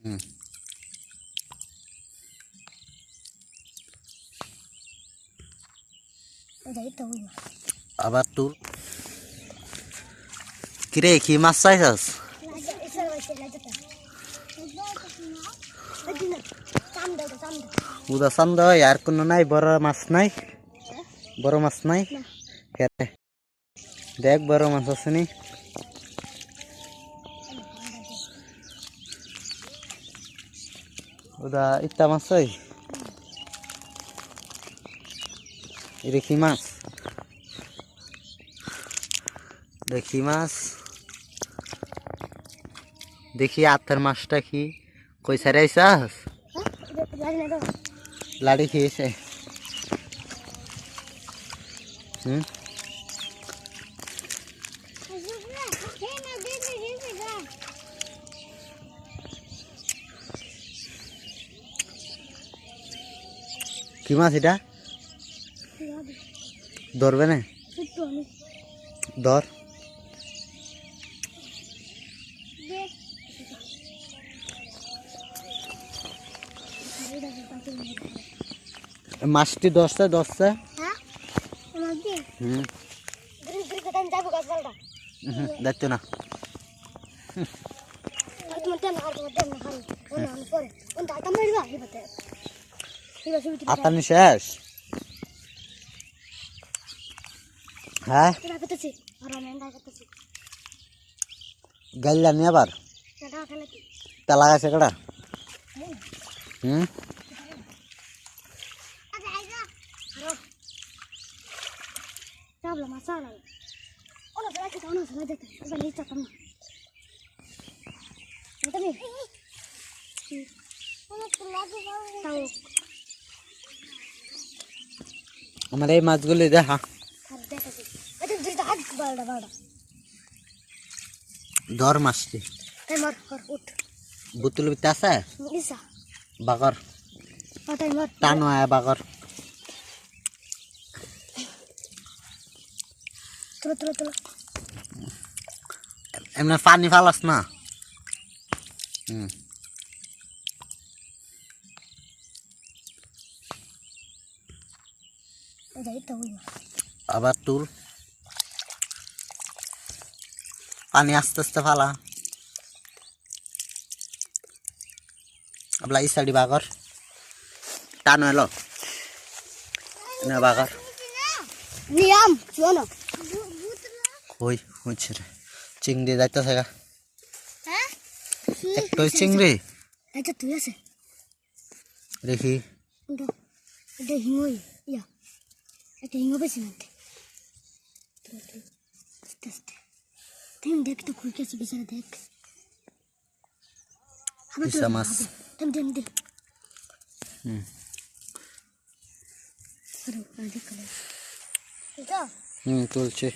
হুম ওটাই আবার কিরে কি মাছ চাইছস? উদা চান্দ আর কোনো নাই বড় মাছ নাই। বড় মাছ নাই? দেখ বড় মাছ আছে নি? উদা ইত্তা মাছ ওই? কি মাছ? দেখি মাছ। দেখি আত্মার মাছটা কি? কই সারে আইসাস লাগে না তো লাড়ি খেয়েছে। হুম? কি মাছ এটা? ধরবে না? ধর। মাছটি দশটা দশটা হুম, দেখতো না। আতানি শেষ হ্যাঁ এটা পেতেছি আর আমি এন্ডা করতেছি গাইলা নি আবার এটা খেলে কি তা লাগাইছে কটা হুম আচ্ছা আমার এই মাছগুলি দেখা। বাড়া ধর মাছটি। বুতুল বিতে আছে? বাগর। টানো আয় বাগর। এমনি পানি ফালাস না? হুম। আবার তুল পানি আস্তে আস্তে ফালা। isa di bakar টানো এলো। না বাগার নিয়াম শোনো ওই হচ্ছে রে। চিংড়ি যাইতেছে গা। হ্যাঁ? একটু চিংড়ি? তুই আছে। দেখি। এটা ইয়া এটা বেশি না। আস্তে আস্তে। তুমি দেখ তো খুঁজে আছে বেচারা দেখ। আবার। তুমি দেখ দেন হুম। আরে আরে কালে এটা হুম তুলছে।